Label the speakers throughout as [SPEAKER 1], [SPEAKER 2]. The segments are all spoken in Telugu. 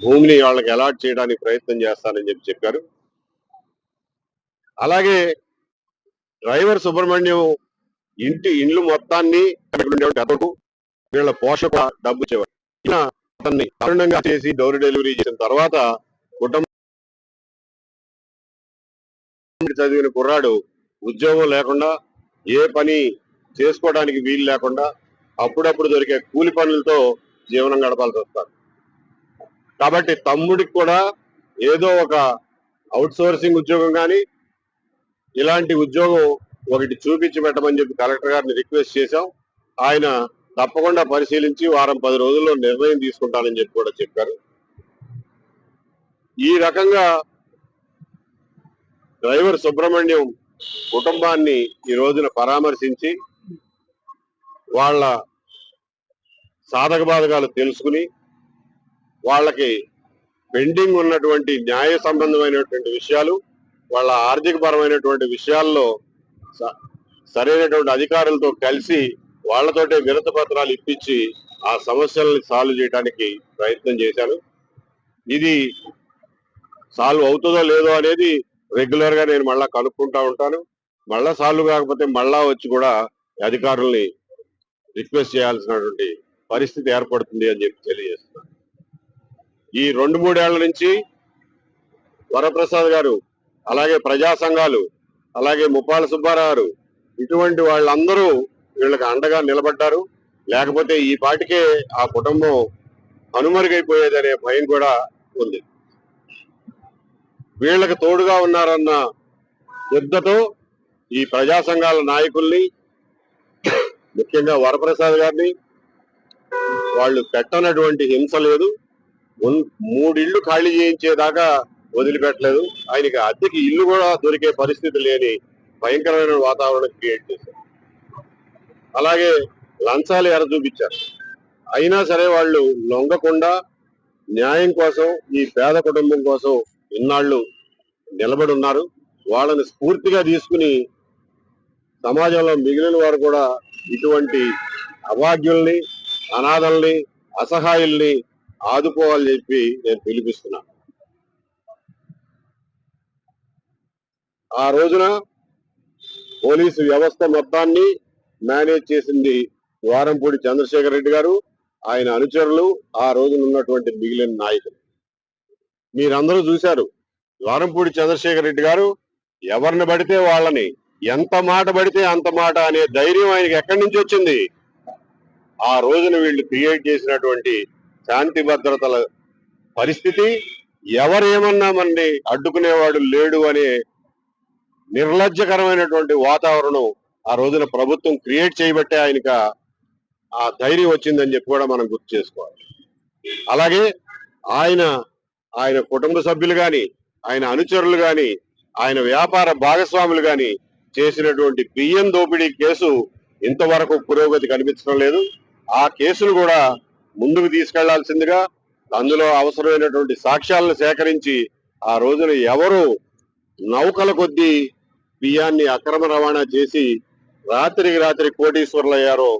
[SPEAKER 1] భూమిని వాళ్ళకి అలాట్ చేయడానికి ప్రయత్నం చేస్తానని చెప్పి చెప్పారు. అలాగే డ్రైవర్ సుబ్రహ్మణ్యం ఇంటి ఇండ్లు మొత్తాన్ని ఉండేవాడు అతడు వీళ్ళ పోషక డబ్బు ఇచ్చేవాడు అతన్ని దారుణంగా చేసి డోర్ డెలివరీ చేసిన తర్వాత కుటుంబం చదివిన కుర్రాడు ఉద్యోగం లేకుండా ఏ పని చేసుకోవడానికి వీలు లేకుండా అప్పుడప్పుడు దొరికే కూలి పనులతో జీవనం గడపాల్సి వస్తారు. కాబట్టి తమ్ముడికి కూడా ఏదో ఒక అవుట్ సోర్సింగ్ ఉద్యోగం కానీ ఇలాంటి ఉద్యోగం ఒకటి చూపించి పెట్టమని చెప్పి కలెక్టర్ గారిని రిక్వెస్ట్ చేశాం. ఆయన తప్పకుండా పరిశీలించి వారం పది రోజుల్లో నిర్ణయం తీసుకుంటానని చెప్పి కూడా చెప్పారు. ఈ రకంగా డ్రైవర్ సుబ్రహ్మణ్యం కుటుంబాన్ని ఈ రోజున పరామర్శించి వాళ్ళ సాధక బాధకాలు తెలుసుకుని వాళ్ళకి పెండింగ్ ఉన్నటువంటి న్యాయ సంబంధమైనటువంటి విషయాలు వాళ్ళ ఆర్థిక పరమైనటువంటి విషయాల్లో స- సరైనటువంటి అధికారులతో కలిసి వాళ్ళతోటే వినత పత్రాలు ఇప్పించి ఆ సమస్యల్ని సాల్వ్ చేయడానికి ప్రయత్నం చేశాను ఇది సాల్వ్ అవుతుందో లేదో అనేది రెగ్యులర్గా నేను మళ్ళా కనుక్కుంటా ఉంటాను. మళ్ళా సాల్వ్ కాకపోతే మళ్ళా వచ్చి కూడా అధికారుల్ని రిక్వెస్ట్ చేయాల్సినటువంటి పరిస్థితి ఏర్పడుతుంది అని చెప్పి తెలియజేస్తున్నాను. ఈ రెండు మూడేళ్ళ నుంచి వరప్రసాద్ గారు అలాగే ప్రజా సంఘాలు అలాగే ముప్పాల సుబ్బారావు ఇటువంటి వాళ్ళందరూ వీళ్ళకి అండగా నిలబడ్డారు. లేకపోతే ఈ పాటికే ఆ కుటుంబం కనుమరుగైపోయేదనే భయం కూడా ఉంది. వీళ్ళకి తోడుగా ఉన్నారన్న యుద్ధతో ఈ ప్రజా సంఘాల నాయకుల్ని ముఖ్యంగా వరప్రసాద్ గారిని వాళ్ళు పెట్టనటువంటి హింస లేదు. మూడిళ్ళు ఖాళీ చేయించేదాకా వదిలిపెట్టలేదు. ఆయనకి అద్దెకి ఇల్లు కూడా దొరికే పరిస్థితి లేని భయంకరమైన వాతావరణం క్రియేట్ చేశారు. అలాగే లంచాలు ఎర చూపించారు. అయినా సరే వాళ్ళు లొంగకుండా న్యాయం కోసం ఈ పేద కుటుంబం కోసం ఇన్నాళ్ళు నిలబడి ఉన్నారు. వాళ్ళని స్ఫూర్తిగా తీసుకుని సమాజంలో మిగిలిన వారు కూడా ఇటువంటి అభాగ్యుల్ని అనాథల్ని అసహాయుల్ని ఆదుకోవాలని చెప్పి నేను పిలిపిస్తున్నాను. ఆ రోజున పోలీసు వ్యవస్థ మొత్తాన్ని మేనేజ్ చేసింది వారంపూడి చంద్రశేఖర్ రెడ్డి గారు. ఆయన అనుచరులు ఆ రోజున ఉన్నటువంటి మిగిలిన నాయకులు. మీరందరూ చూశారు వారంపూడి చంద్రశేఖర్ రెడ్డి గారు ఎవరిని పడితే వాళ్ళని ఎంత మాట పడితే అంత మాట అనే ధైర్యం ఆయనకి ఎక్కడి నుంచి వచ్చింది? ఆ రోజున వీళ్ళు క్రియేట్ చేసినటువంటి శాంతి భద్రతల పరిస్థితి ఎవరేమన్నా మనని అడ్డుకునేవాడు లేడు అనే నిర్లజ్జకరమైనటువంటి వాతావరణం ఆ రోజున ప్రభుత్వం క్రియేట్ చేయబట్టే ఆయనక ఆ ధైర్యం వచ్చిందని చెప్పి కూడా మనం గుర్తు చేసుకోవాలి. అలాగే ఆయన ఆయన కుటుంబ సభ్యులు గాని ఆయన అనుచరులు గాని ఆయన వ్యాపార భాగస్వాములు గాని చేసినటువంటి బియ్యం దోపిడీ కేసు ఇంతవరకు పురోగతి కనిపించడం లేదు. ఆ కేసును కూడా ముందుకు తీసుకెళ్ళాల్సిందిగా అందులో అవసరమైనటువంటి సాక్ష్యాలను సేకరించి ఆ రోజున ఎవరు నౌకల కొద్దీ బియ్యాన్ని అక్రమ రవాణా చేసి రాత్రికి రాత్రి కోటీశ్వరులు అయ్యారో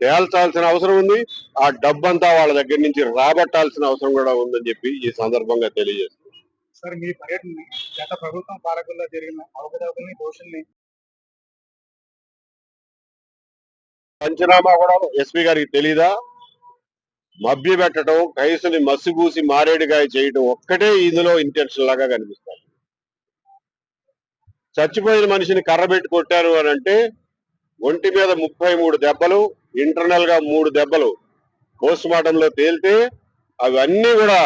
[SPEAKER 1] తేల్చాల్సిన అవసరం ఉంది. ఆ డబ్బంతా వాళ్ళ దగ్గర నుంచి రాబట్టాల్సిన అవసరం కూడా ఉందని చెప్పి ఈ సందర్భంగా తెలియజేస్తుంది
[SPEAKER 2] సార్ మీ పర్యటన గత ప్రభుత్వం పాలకుల్లో జరిగిన అవకతవకల్ని దోషుల్ని
[SPEAKER 1] పంచనామా కూడా ఎస్పీ గారికి తెలీదా? మభ్య పెట్టడం కైసుని మసిబూసి మారేడుగాయ చేయడం ఒక్కటే ఇందులో ఇంటెన్షన్ లాగా కనిపిస్తుంది. చచ్చిపోయిన మనిషిని కర్రబెట్టి కొట్టారు అని అంటే ఒంటి మీద ముప్పై మూడు దెబ్బలు ఇంటర్నల్గా మూడు దెబ్బలు పోస్ట్ మార్టం లో తేలితే అవన్నీ కూడా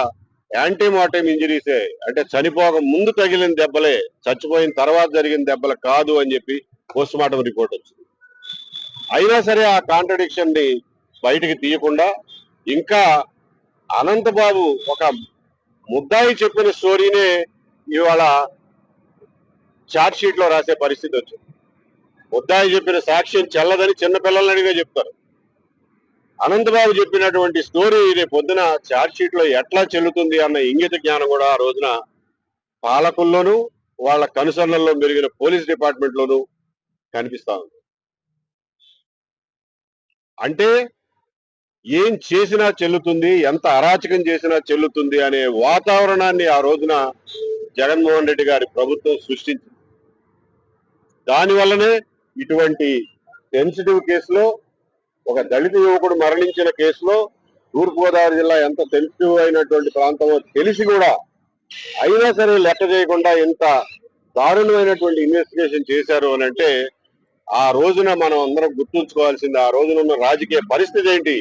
[SPEAKER 1] యాంటీమార్టం ఇంజరీసే అంటే చనిపోక ముందు తగిలిన దెబ్బలే చచ్చిపోయిన తర్వాత జరిగిన దెబ్బలు కాదు అని చెప్పి పోస్ట్ మార్టం రిపోర్ట్ వచ్చింది. అయినా సరే ఆ కాంట్రడిక్షన్ని బయటికి తీయకుండా ఇంకా అనంతబాబు ఒక ముద్దాయి చెప్పిన స్టోరీనే ఇవాళ చార్జ్ షీట్లో రాసే పరిస్థితి వచ్చింది. ముద్దాయి చెప్పిన సాక్ష్యం చెల్లదని చిన్న పిల్లల్ని అడిగే చెప్తారు. అనంతబాబు చెప్పినటువంటి స్టోరీ రేపు పొద్దున చార్జ్ షీట్లో ఎట్లా చెల్లుతుంది అన్న ఇంగిత జ్ఞానం కూడా ఆ రోజున పాలకుల్లోనూ వాళ్ళ కనుసన్నల్లో మెరిగిన పోలీస్ డిపార్ట్మెంట్ లోనూ కనిపిస్తా ఉంది. అంటే ఏం చేసినా చెల్లుతుంది ఎంత అరాచకం చేసినా చెల్లుతుంది అనే వాతావరణాన్ని ఆ రోజున జగన్మోహన్ రెడ్డి గారి ప్రభుత్వం సృష్టించింది. దాని వల్లనే ఇటువంటి సెన్సిటివ్ కేసులో ఒక దళిత యువకుడు మరణించిన కేసులో తూర్పుగోదావరి జిల్లా ఎంత సెన్సిటివ్ అయినటువంటి ప్రాంతమో తెలిసి కూడా అయినా సరే లెక్క చేయకుండా ఇంత దారుణమైనటువంటి ఇన్వెస్టిగేషన్ చేశారు అని అంటే ఆ రోజున మనం అందరం గుర్తుంచుకోవాల్సింది ఆ రోజున ఉన్న రాజకీయ పరిస్థితి ఏంటి?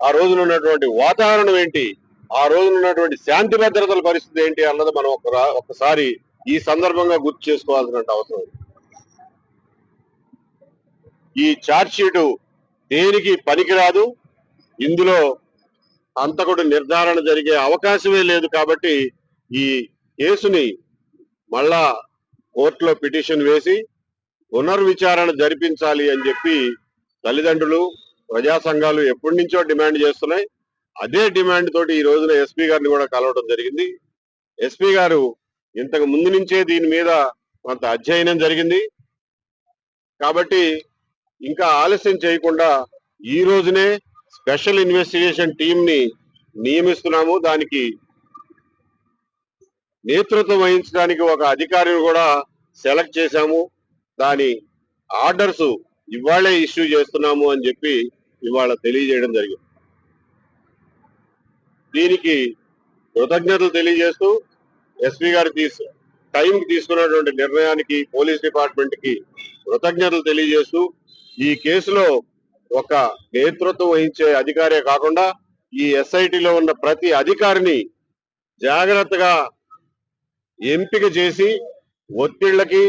[SPEAKER 1] ఆ రోజున ఉన్నటువంటి వాతావరణం ఏంటి? ఆ రోజున ఉన్నటువంటి శాంతి భద్రతల పరిస్థితి ఏంటి అన్నది మనం ఒక ఒకసారి ఈ సందర్భంగా గుర్తు చేసుకోవాల్సిన అవసరం ఈ చార్జ్షీటు దేనికి పనికిరాదు? ఇందులో అంతకుడు నిర్ధారణ జరిగే అవకాశమే లేదు కాబట్టి ఈ కేసుని మళ్ళా కోర్టులో పిటిషన్ వేసి పునర్విచారణ జరిపించాలి అని చెప్పి తల్లిదండ్రులు ప్రజా సంఘాలు ఎప్పటి నుంచో డిమాండ్ చేస్తున్నాయి. అదే డిమాండ్ తోటి ఈ రోజున ఎస్పీ గారిని కూడా కలవడం జరిగింది. ఎస్పీ గారు ఇంతకు ముందు నుంచే దీని మీద కొంత అధ్యయనం జరిగింది. కాబట్టి ఇంకా ఆలస్యం చేయకుండా ఈ రోజునే స్పెషల్ ఇన్వెస్టిగేషన్ టీం ని నియమిస్తున్నాము. దానికి నేతృత్వం వహించడానికి ఒక అధికారిని కూడా సెలెక్ట్ చేశాము. దాని ఆర్డర్స్ ఇవాళే ఇష్యూ చేస్తున్నాము అని చెప్పి ఇవాళ తెలియజేయడం జరిగింది. దీనికి కృతజ్ఞతలు తెలియజేస్తూ ఎస్పీ గారు తీసు టైంకి తీసుకున్నటువంటి నిర్ణయానికి పోలీస్ డిపార్ట్మెంట్కి కృతజ్ఞతలు తెలియజేస్తూ ఈ కేసులో ఒక నేతృత్వం వహించే అధికారే కాకుండా ఈ ఎస్ఐటిలో ఉన్న ప్రతి అధికారిని జాగ్రత్తగా ఎంపిక చేసి ఒత్తిళ్ళకి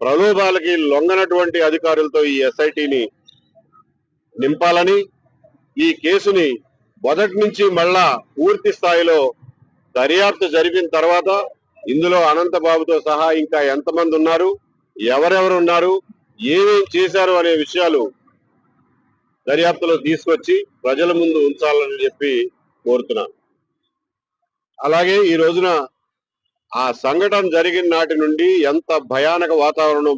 [SPEAKER 1] ప్రలోభాలకి లొంగనటువంటి అధికారులతో ఈ ఎస్ఐటిని నింపాలని ఈ కేసుని మొదటి నుంచి మళ్ళా పూర్తి స్థాయిలో దర్యాప్తు జరిపిన తర్వాత ఇందులో అనంతబాబుతో సహా ఇంకా ఎంతమంది ఉన్నారు ఎవరెవరు ఉన్నారు ఏమేం చేశారు అనే విషయాలు దర్యాప్తులో తీసుకొచ్చి ప్రజల ముందు ఉంచాలని చెప్పి కోరుతున్నాను. అలాగే ఈ రోజున ఆ సంఘటన జరిగిన నాటి నుండి ఎంత భయానక వాతావరణం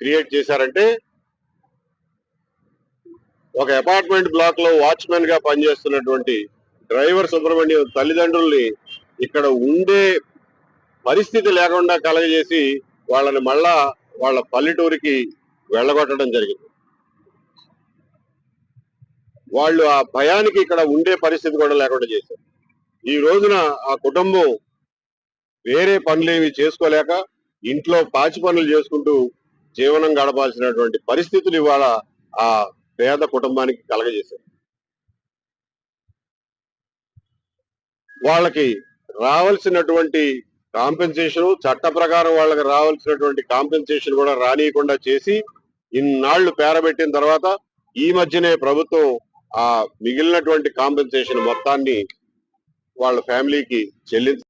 [SPEAKER 1] క్రియేట్ చేశారంటే ఒక అపార్ట్మెంట్ బ్లాక్లో వాచ్మెన్గా పనిచేస్తున్నటువంటి డ్రైవర్ సుబ్రహ్మణ్యం తల్లిదండ్రుల్ని ఇక్కడ ఉండే పరిస్థితి లేకుండా కలగజేసి వాళ్ళని మళ్ళా వాళ్ళ పల్లెటూరికి వెళ్ళగొట్టడం జరిగింది. వాళ్ళు ఆ భయానికి ఇక్కడ ఉండే పరిస్థితి కూడా లేకుండా చేశారు. ఈ రోజున ఆ కుటుంబం వేరే పనులేవి చేసుకోలేక ఇంట్లో పాచి పనులు చేసుకుంటూ జీవనం గడపాల్సినటువంటి పరిస్థితులు ఇవాళ ఆ పేద కుటుంబానికి కలగజేశారు. వాళ్ళకి రావాల్సినటువంటి కాంపెన్సేషన్ చట్ట ప్రకారం వాళ్ళకి రావాల్సినటువంటి కాంపెన్సేషన్ కూడా రానియకుండా చేసి ఇన్నాళ్ళు పేరబెట్టిన తర్వాత ఈ మధ్యనే ప్రభుత్వం ఆ మిగిలినటువంటి కాంపెన్సేషన్ మొత్తాన్ని వాళ్ళ ఫ్యామిలీకి చెల్లించ